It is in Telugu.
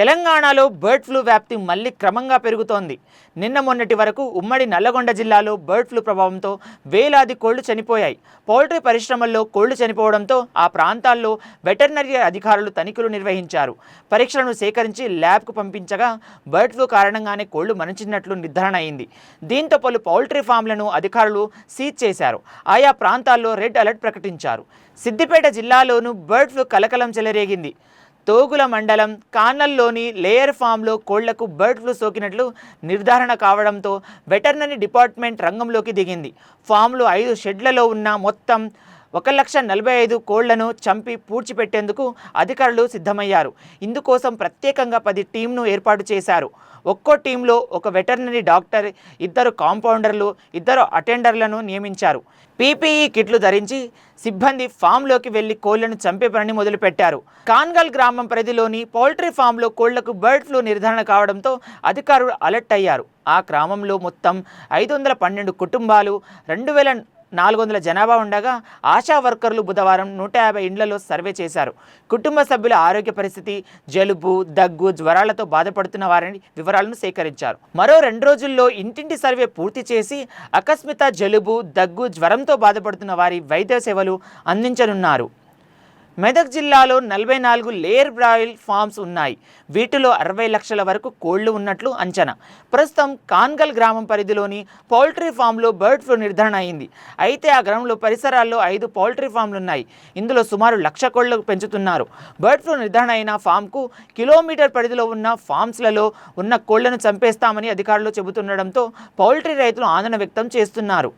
తెలంగాణలో బర్డ్ ఫ్లూ వ్యాప్తి మళ్ళీ క్రమంగా పెరుగుతోంది. నిన్న మొన్నటి వరకు ఉమ్మడి నల్లగొండ జిల్లాలో బర్డ్ ఫ్లూ ప్రభావంతో వేలాది కోళ్ళు చనిపోయాయి. పౌల్ట్రీ పరిశ్రమల్లో కోళ్ళు చనిపోవడంతో ఆ ప్రాంతాల్లో వెటర్నరీ అధికారులు తనిఖీలు నిర్వహించారు. పరీక్షలను సేకరించి ల్యాబ్కు పంపించగా బర్డ్ ఫ్లూ కారణంగానే కోళ్ళు మరణించినట్లు నిర్ధారణ అయింది. దీంతో పలు పౌల్ట్రీ ఫామ్లను అధికారులు సీజ్ చేశారు. ఆయా ప్రాంతాల్లో రెడ్ అలర్ట్ ప్రకటించారు. సిద్దిపేట జిల్లాలోనూ బర్డ్ ఫ్లూ కలకలం చెలరేగింది. తోగుల మండలం కానల్లోని లేయర్ ఫామ్లో కోళ్ళకు బర్డ్ ఫ్లూ సోకినట్లు నిర్ధారణ కావడంతో వెటర్నరీ డిపార్ట్మెంట్ రంగంలోకి దిగింది. ఫామ్లో ఐదు షెడ్లలో ఉన్న మొత్తం ఒక లక్ష నలభై ఐదు కోళ్ళను చంపి పూడ్చిపెట్టేందుకు అధికారులు సిద్ధమయ్యారు. ఇందుకోసం ప్రత్యేకంగా పది టీంను ఏర్పాటు చేశారు. ఒక్కో టీంలో ఒక వెటర్నరీ డాక్టర్ ఇద్దరు కాంపౌండర్లు ఇద్దరు అటెండర్లను నియమించారు. పీపీఈ కిట్లు ధరించి సిబ్బంది ఫామ్లోకి వెళ్ళి కోళ్ళను చంపే పనిని మొదలుపెట్టారు. కాన్గల్ గ్రామం పరిధిలోని పౌల్ట్రీ ఫామ్లో కోళ్ళకు బర్డ్ ఫ్లూ నిర్ధారణ కావడంతో అధికారులు అలర్ట్ అయ్యారు. ఆ గ్రామంలో మొత్తం ఐదు వందల పన్నెండు కుటుంబాలు రెండు వేల నాలుగు వందల జనాభా ఉండగా ఆశా వర్కర్లు బుధవారం నూట యాభై ఇండ్లలో సర్వే చేశారు. కుటుంబ సభ్యుల ఆరోగ్య పరిస్థితి జలుబు దగ్గు జ్వరాలతో బాధపడుతున్న వారిని వివరాలను సేకరించారు. మరో రెండు రోజుల్లో ఇంటింటి సర్వే పూర్తి చేసి అకస్మిత జలుబు దగ్గు జ్వరంతో బాధపడుతున్న వారి వైద్య సేవలు అందించనున్నారు. మెదక్ జిల్లాలో నలభై నాలుగు లేయర్ బ్రాయిల్ ఫామ్స్ ఉన్నాయి. వీటిలో అరవై లక్షల వరకు కోళ్ళు ఉన్నట్లు అంచనా. ప్రస్తుతం కాన్గల్ గ్రామం పరిధిలోని పౌల్ట్రీ ఫామ్లో బర్డ్ ఫ్లూ నిర్ధారణ అయింది. అయితే ఆ గ్రామంలో పరిసరాల్లో ఐదు పౌల్ట్రీ ఫామ్లు ఉన్నాయి ఇందులో సుమారు లక్ష కోళ్ళు పెంచుతున్నారు. బర్డ్ ఫ్లూ నిర్ధారణ అయిన ఫామ్కు కిలోమీటర్ పరిధిలో ఉన్న ఫామ్స్లలో ఉన్న కోళ్ళను చంపేస్తామని అధికారులు చెబుతుండడంతో పౌల్ట్రీ రైతులు ఆందోళన వ్యక్తం చేస్తున్నారు.